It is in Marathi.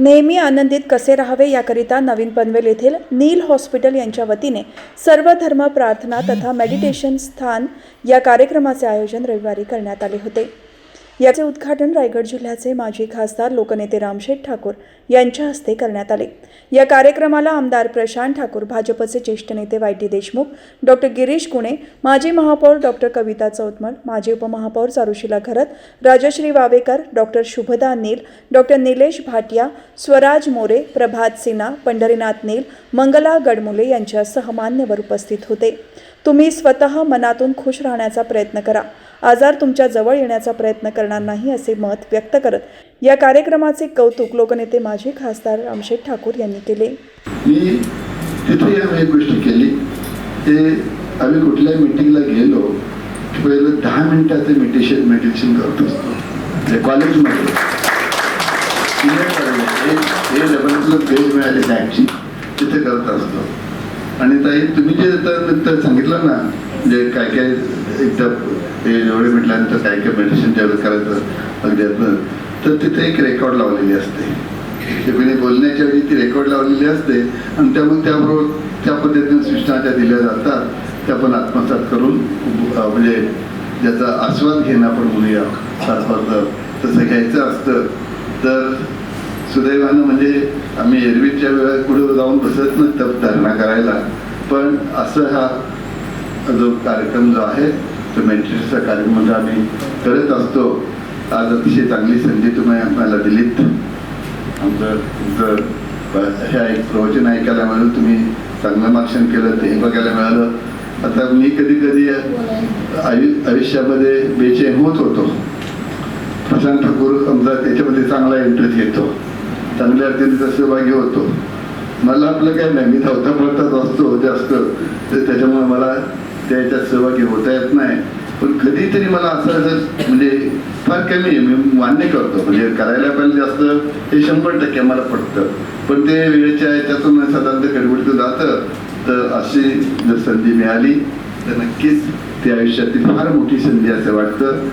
नेहमी आनंदित कसे राहावे याकरिता नवीन पनवेल येथील नील हॉस्पिटल यांच्या वतीने सर्व धर्म प्रार्थना तथा मेडिटेशन स्थान या कार्यक्रमाचे आयोजन रविवारी करण्यात आले होते. याचे उद्घाटन रायगड जिल्ह्याचे माजी खासदार लोकनेते रामशेठ ठाकूर यांच्या हस्ते करण्यात आले. या कार्यक्रमाला आमदार प्रशांत ठाकूर भाजपचे ज्येष्ठ नेते Y T Deshmukh doctor Girish Gune माजी महापौर डॉक्टर कविता चौतमल माजी उपमहापौर चारुशिला घरत राजश्री वावेकर डॉक्टर शुभदा नील डॉक्टर निलेश भाटिया स्वराज मोरे प्रभात सिन्हा पंढरीनाथ नील मंगला गडमुले यांच्यासह मान्यवर उपस्थित होते. तुम्ही स्वतः मनातून खुश राहण्याचा प्रयत्न करा. आजार तुमच्या जवळ येण्याचा प्रयत्न करणार नाही असे मत व्यक्त करत या कार्यक्रमाचे कौतुक लोकनेते माजी खासदार रामशेठ ठाकूर यांनी केले. मी तिथे आम्ही एक केली. ते आम्ही कुठल्या मिटिंगला गेलो की पहिलं दहा मिनिटाचं मेडिटेशन मेडिटेशन करत असतो. कॉलेजमध्ये हे डबल पेज मिळाले त्यांची तिथे करत असतो. आणि ताई तुम्ही जे आता सांगितलं ना जे काय काय एकदा ते एवढे म्हटल्यानंतर काय काय मेडिसिन ज्यावेळेस करायचं अगदी आपण तर तिथे एक रेकॉर्ड लावलेली असते. ते कोणी बोलण्याच्या वेळी ती रेकॉर्ड लावलेली असते आणि त्यामुळे त्याबरोबर त्या पद्धतीने सूचना ज्या दिल्या जातात. त्या पण आत्मसात करून म्हणजे ज्याचा आस्वाद घेणं आपण म्हणूया तसं घ्यायचं असतं तर सुदैवानं म्हणजे आम्ही एरवीच्या वेळेला पुढे जाऊन बसत नाही तप धारणा करायला. पण असं हा जो कार्यक्रम जो आहे तो मेंटेनन्सचा कार्यक्रम म्हणजे आम्ही करत असतो. आज अतिशय चांगली संधी तुम्ही आम्हाला दिलीत. आमचं तुमचं ह्या एक प्रवचन ऐकायला मिळालं तुम्ही चांगलं मार्शन केलं ते बघायला मिळालं. आता मी कधी कधी आयु आयुष्यामध्ये बेचैन होत होतो. प्रशांत ठाकूर आमचा त्याच्यामध्ये चांगला इंटरेस्ट घेतो. चांगल्या अर्थाने सहभागी होतो. मला आपलं काय नाही मी धावता पडताच असतो जास्त. तर त्याच्यामुळे मला त्याच्यात सहभागी होता येत नाही. पण कधीतरी मला असं जर म्हणजे फार कमी आहे. मी मान्य करतो. म्हणजे करायला पाहिजे जास्त हे शंभर टक्के मला पडतं पण ते वेळेच्या याच्यातून साधारणतः गडबडीतून जातं. तर अशी जर संधी मिळाली तर नक्कीच ती आयुष्यातील फार मोठी संधी असं वाटतं.